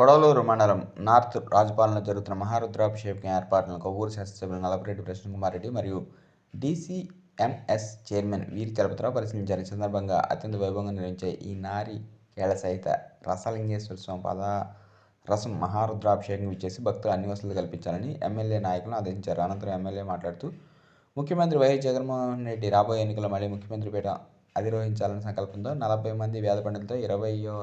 కొడవలూరు మండలం నార్త్ రాజపాలన జరుగుతున్న మహారుద్రాభిషేకం ఏర్పాట్లను కొవ్వూరు శాసనసభ్యులు నలపరెడ్డి ప్రశ్నకుమార్ రెడ్డి మరియు డీసీఎంఎస్ చైర్మన్ వీరి చలపతిరావు పరిశీలించారు. ఈ సందర్భంగా అత్యంత వైభవంగా నిర్వహించే ఈ నారి కేళ సహిత రసలింగేశ్వర స్వామి పద రసం మహారుద్రాభిషేకం ఇచ్చేసి భక్తులు అన్ని వసతులు కల్పించాలని ఎమ్మెల్యే నాయకులను ఆదేశించారు. అనంతరం ఎమ్మెల్యే మాట్లాడుతూ ముఖ్యమంత్రి వైఎస్ జగన్మోహన్ రెడ్డి రాబోయే ఎన్నికల్లో మళ్ళీ ముఖ్యమంత్రి పీట అధిరోహించాలనే సంకల్పంతో నలభై మంది వేద పండితులతో ఇరవయో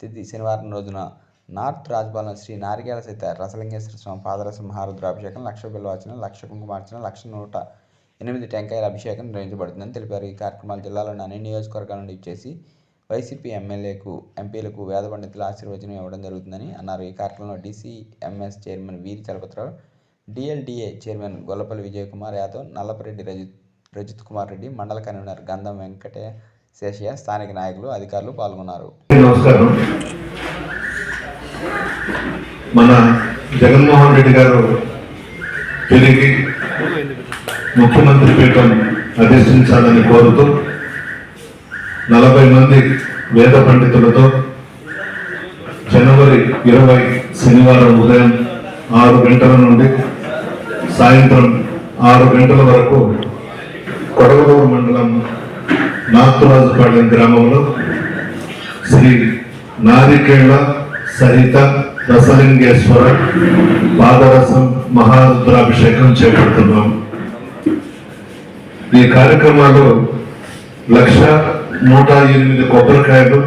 తేదీ శనివారం రోజున నార్త్ రాజపాలెం శ్రీ నారికేళ సీత రసలింగేశ్వర స్వామి పాదరస మహారుద్రాభిషేకం లక్ష బిల్వార్చన లక్ష కుంకుమార్చన లక్ష నూట ఎనిమిది టెంకాయల అభిషేకం నిర్వహించబడుతుందని తెలిపారు. ఈ కార్యక్రమాలు జిల్లాలోని అన్ని నియోజకవర్గాల నుండి ఇచ్చేసి వైసీపీ ఎమ్మెల్యేకు ఎంపీలకు వేద పండితుల ఆశీర్వచనం ఇవ్వడం జరుగుతుందని అన్నారు. ఈ కార్యక్రమంలో DCMS chairman Veeri Chalapathirao DLDA chairman Gollapalli Vijayakumar Yadav Nallapareddy Rajith Rajith Kumar Reddy మండల కన్వీనర్ గంధం వెంకటే శేషయ్య స్థానిక నాయకులు అధికారులు పాల్గొన్నారు. నమస్కారం. మన జగన్మోహన్ రెడ్డి గారు తిరిగి ముఖ్యమంత్రి పీఠం అధిష్ఠించాలని కోరుతూ నలభై మంది వేద పండితులతో జనవరి ఇరవై శనివారం ఉదయం ఆరు గంటల నుండి సాయంత్రం ఆరు గంటల వరకు కొడవలూరు మండలం నాతురాజుపాలెం గ్రామంలో శ్రీ నారికేళ సహిత రసలింగేశ్వర పాదరసం మహారుద్రాభిషేకం చేపడుతున్నాం. ఈ కార్యక్రమాలు లక్ష నూట ఎనిమిది కొబ్బరికాయలు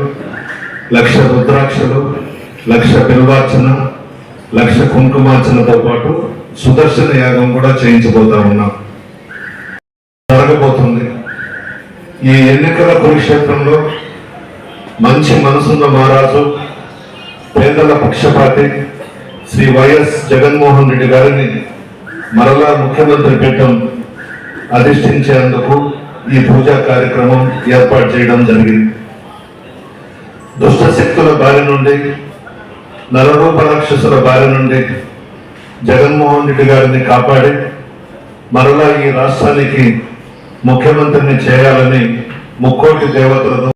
లక్ష రుద్రాక్షలు లక్ష బిల్వార్చన లక్ష కుంకుమార్చనతో పాటు సుదర్శన యాగం కూడా చేయించబోతా ఉన్నాం. జరగబోతుంది. ఈ ఎన్నికల కురుక్షేత్రంలో మంచి మనసున్న మహారాజు పేదల పక్షపాతి శ్రీ వైఎస్ జగన్మోహన్ రెడ్డి గారిని మరలా ముఖ్యమంత్రి పీఠం అధిష్ఠించేందుకు ఈ పూజా కార్యక్రమం ఏర్పాటు చేయడం జరిగింది. దుష్ట శక్తుల బారి నుండి నరరూప రాక్షసుల బారి నుండి జగన్మోహన్ రెడ్డి గారిని కాపాడి మరలా ఈ రాష్ట్రానికి ముఖ్యమంత్రిని చేయాలని ముక్కోటి దేవతలతో